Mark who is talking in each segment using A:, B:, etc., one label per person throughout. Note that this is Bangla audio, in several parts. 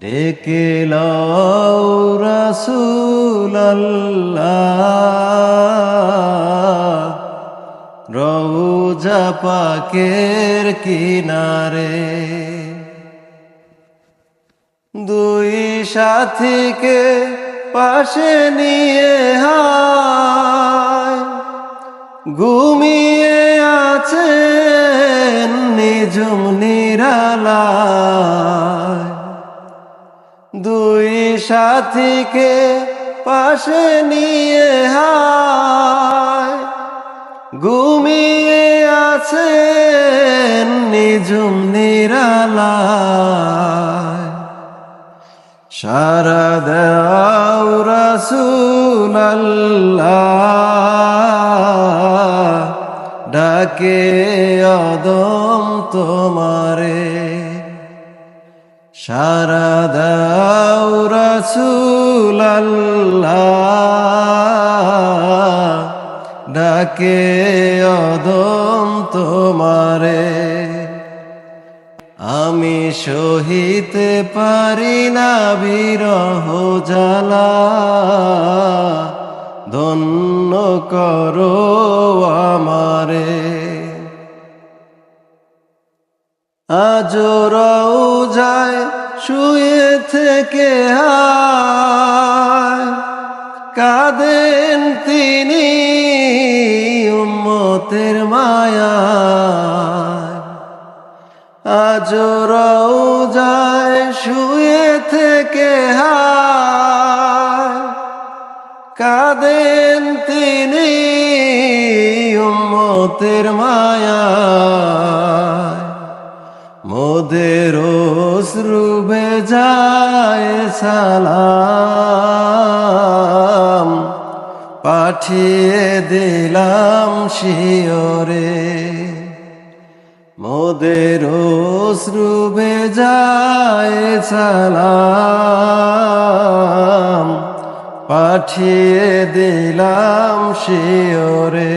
A: ডেকে লও রাসূলাল্লাহ রওজা পাকের কিনারে। দুই সাথীকে পাশে নিয়ে হায় ঘুমিয়ে আছেন নিজুম নিরালায়। দুই সাথীকে পাশে নিয়ে হায়। ঘুমিয়ে আছেন নিজুম নিরালায়। সারা দাও রাসূলাল্লাহ ডাকে অদম তোমারে। সারা দাও ডাকে অদম তোমারে। আমি সহিতে পারি না বিরহ জ্বালা। ধন্য করো আমারে। আজ যায় শুয়ে থেকে কাঁদেন তিনি উম্মতের মায়া আজ যায় শুয়ে থেকে কাঁদেন তিনি উম্মতের মায়া মোদের অশ্রুবে যায় সালাম। পাঠিয়ে দিলাম শিওরে মোদের অশ্রুবে যায় সালাম। পাঠিয়ে দিলাম শিওরে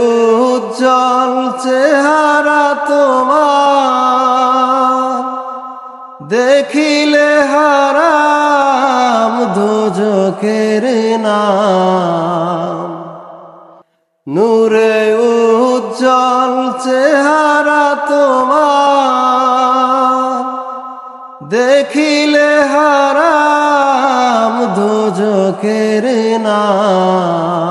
A: উজ্জ্বল চেহারা তোমার। দেখিলে হারাম দুজকের নাম। নূরে উজ্জ্বল চেহারা তোমার। দেখিলে হারাম দুজকের নাম।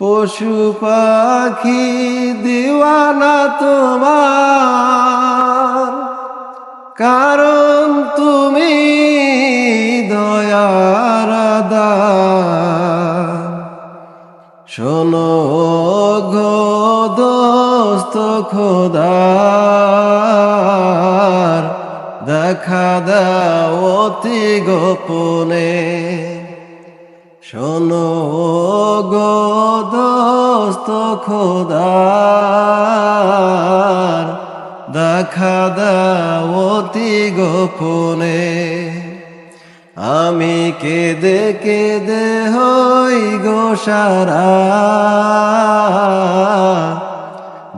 A: পশু পাখি দিওয়ানা তোমার। কারণ তুমি দয়ার শোনো গো দোস্ত খোদার, দেখা দাও অতি গোপনে। শোনো গো দোস্ত খোদার, দেখা দাও অতি গোপনে। আমি কেদে কেদে হই গো সারা।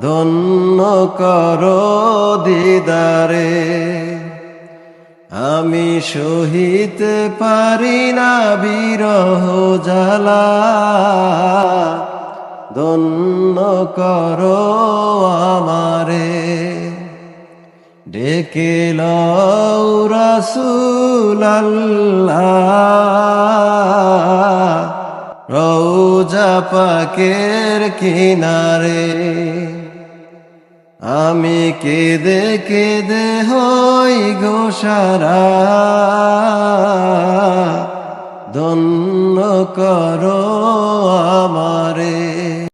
A: ধন্য করো দিদারে। আমি সহিতে পারি না বিরহ জ্বালা। ধন্য করো আমারে। ডেকে লও রাসূল আল্লাহ। রৌজা পাকের কিনারে আমি কেঁদে কেঁদে হই গোসারা ধন্য করো আমারে।